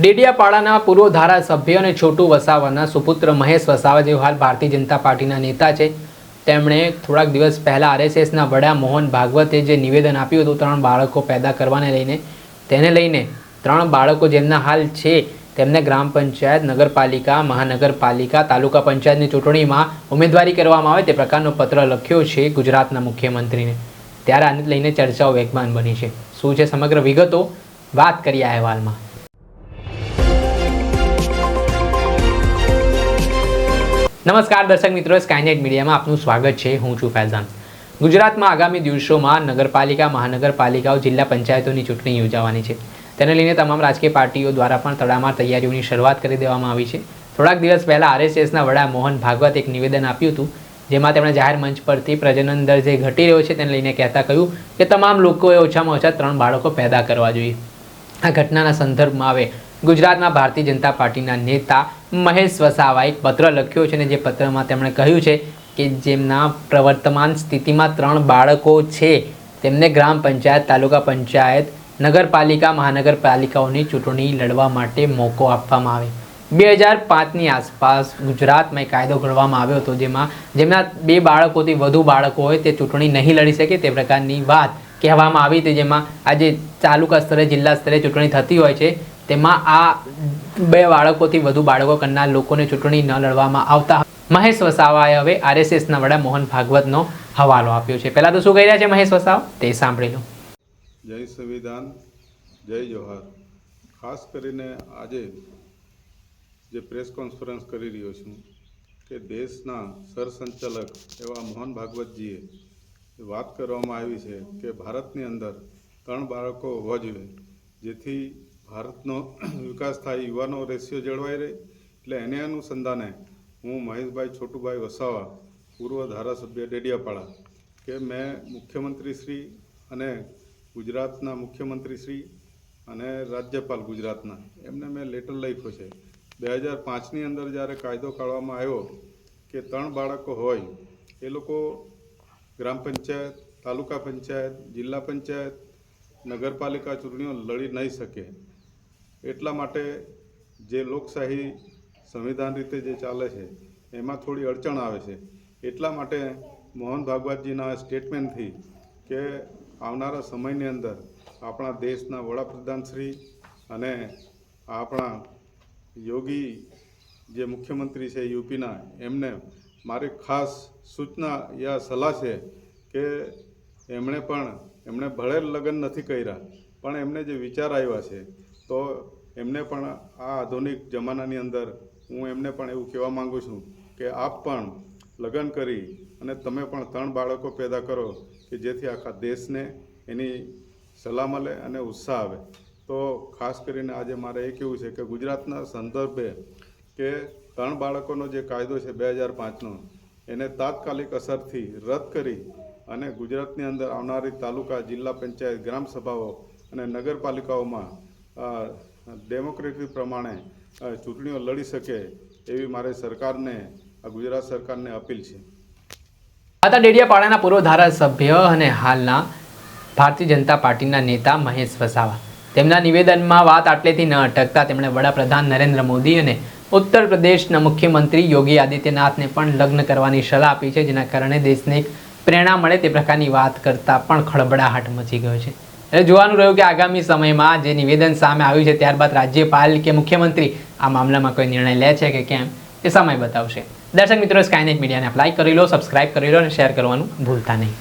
ડેડિયાપાડાના પૂર્વ ધારાસભ્ય અને છોટુ વસાવાના સુપુત્ર મહેશ વસાવા જેઓ હાલ ભારતીય જનતા પાર્ટીના નેતા છે. તેમણે થોડાક દિવસ પહેલાં આરએસએસના વડા મોહન ભાગવતે જે નિવેદન આપ્યું હતું, ત્રણ બાળકો પેદા કરવાને લઈને, તેને લઈને ત્રણ બાળકો જેમના હાલ છે, તેમને ગ્રામ પંચાયત, નગરપાલિકા, મહાનગરપાલિકા, તાલુકા પંચાયતની ચૂંટણીમાં ઉમેદવારી કરવામાં આવે તે પ્રકારનો પત્ર લખ્યો છે ગુજરાતના મુખ્યમંત્રીને. ત્યારે આને લઈને ચર્ચાઓ વેગવાન બની છે. શું છે સમગ્ર વિગતો? વાત કરીએ અહેવાલમાં. નમસ્કાર દર્શક મિત્રો સ્કાયનેટ મીડિયામાં આપનું સ્વાગત છે. હું છું ફૈઝાન. ગુજરાતમાં આગામી દિવસોમાં નગરપાલિકા, મહાનગરપાલિકાઓ, જિલ્લા પંચાયતોની ચૂંટણી યોજાવાની છે. તેને લઈને તમામ રાજકીય પાર્ટીઓ દ્વારા પણ તડામાર તૈયારીઓની શરૂઆત કરી દેવામાં આવી છે. થોડાક દિવસ પહેલાં આરએસએસના વડા મોહન ભાગવત એક નિવેદન આપ્યું હતું, જેમાં તેમણે જાહેર મંચ પરથી પ્રજનન દર જે ઘટી રહ્યો છે તેને લઈને કહેતા કહ્યું કે તમામ લોકોએ ઓછામાં ઓછા ત્રણ બાળકો પેદા કરવા જોઈએ. આ ઘટનાના સંદર્ભમાં હવે ગુજરાતના ભારતીય જનતા પાર્ટીના નેતા મહેશ વસાવાએ એક પત્ર લખ્યો છે અને જે પત્રમાં તેમણે કહ્યું છે કે જેમના પ્રવર્તમાન સ્થિતિમાં ત્રણ બાળકો છે, તેમને ગ્રામ પંચાયત, તાલુકા પંચાયત, નગરપાલિકા, મહાનગરપાલિકાઓની ચૂંટણી લડવા માટે મોકો આપવામાં આવે. બે હજાર પાંચની આસપાસ ગુજરાતમાં એક કાયદો ઘડવામાં આવ્યો હતો જેમાં જેમના બે બાળકોથી વધુ બાળકો હોય તે ચૂંટણી નહીં લડી શકે તે પ્રકારની વાત કહેવામાં આવી હતી જેમાં આજે તાલુકા સ્તરે, જિલ્લા સ્તરે ચૂંટણી થતી હોય છે. તેમાં આ બે બાળકોથી વધુ બાળકો કરનાર લોકોને ચૂંટણી ન લડવામાં આવતા. મહેશ વસાવાએ હવે આરએસએસના વડા મોહન ભાગવતનો હવાલો આપ્યો છે. પહેલાં તો શું કહી રહ્યા છે મહેશ વસાવ? તે સાંભળી લો. જય સંવિધાન, જય જોહાર ખાસ કરીને આજે જે પ્રેસ કોન્ફરન્સ કરી રહ્યો છું કે દેશના સરસંચાલક એવા મોહન ભાગવતજીએ વાત કરવામાં આવી છે કે ભારતની અંદર ત્રણ બાળકો હોવા જોઈએ, જેથી ભારતનો વિકાસ થાય, યુવાનો રેશિયો જળવાઈ રહે, એટલે એને અનુસંધાને હું મહેશભાઈ છોટુભાઈ વસાવા, પૂર્વ ધારાસભ્ય ડેડિયાપાડા, કે મેં મુખ્યમંત્રીશ્રી અને ગુજરાતના મુખ્યમંત્રીશ્રી અને રાજ્યપાલ ગુજરાતના, એમને મેં લેટર લખ્યો છે. બે હજાર પાંચની અંદર જ્યારે કાયદો કાઢવામાં આવ્યો કે ત્રણ બાળકો હોય, એ લોકો ગ્રામ પંચાયત, તાલુકા પંચાયત, જિલ્લા પંચાયત, નગરપાલિકા ચૂંટણીઓ લડી નહીં શકે. એટલા માટે જે લોકશાહી સંવિધાન રીતે જે ચાલે છે, એમાં થોડી અડચણ આવે છે. એટલા માટે મોહન ભાગવતજીના સ્ટેટમેન્ટથી કે આવનારા સમયની અંદર આપણા દેશના વડાપ્રધાન શ્રી અને આપણા યોગી જે મુખ્યમંત્રી છે યુપીના, એમને મારી ખાસ સૂચના યા સલાહ છે કે એમણે પણ, એમણે ભળેલ લગ્ન નથી કર્યા, પણ એમને જે વિચાર આવ્યા છે તો એમને પણ આ આધુનિક જમાનાની અંદર હું એમને પણ એવું કહેવા માગું છું કે આપ પણ લગ્ન કરી અને તમે પણ ત્રણ બાળકો પેદા કરો કે જેથી આખા દેશને એની સલાહ મળે અને ઉત્સાહ આવે. તો ખાસ કરીને આજે મારે એ કહેવું છે કે ગુજરાતના સંદર્ભે કે ત્રણ બાળકોનો જે કાયદો છે બે હજાર પાંચનો, એને તાત્કાલિક અસરથી રદ કરી અને ગુજરાતની અંદર આવનારી તાલુકા, જિલ્લા, પંચાયત ગ્રામ સભાઓ અને નગરપાલિકાઓમાં ડેમોક્રેટિક પ્રમાણે ચૂંટણીઓ લડી શકે એવી મારે સરકારને ગુજરાત સરકારને અપીલ છે. માતા ડેડિયાપાડાના પૂર્વ ધારાસભ્ય અને હાલના ભારતીય જનતા પાર્ટીના નેતા મહેશ વસાવા. તેમના નિવેદનમાં વાત આટલેથી ન અટકતા તેમણે વડાપ્રધાન નરેન્દ્ર મોદી અને ઉત્તર પ્રદેશના મુખ્યમંત્રી યોગી આદિત્યનાથને પણ લગ્ન કરવાની સલાહ આપી છે, જેના કારણે દેશને એક પ્રેરણા મળે તે પ્રકારની વાત કરતાં પણ ખળબડાહટ મચી ગયો છે. એટલે જોવાનું રહ્યું કે આગામી સમયમાં જે નિવેદન સામે આવ્યું છે, ત્યારબાદ રાજ્યપાલ કે મુખ્યમંત્રી આ મામલામાં કોઈ નિર્ણય લે છે કે કેમ, એ સમય બતાવશે. દર્શક મિત્રો સ્કાયનેટ મીડિયાને લાઈક કરી લો સબસ્ક્રાઇબ કરી લો અને શેર કરવાનું ભૂલતા નહીં.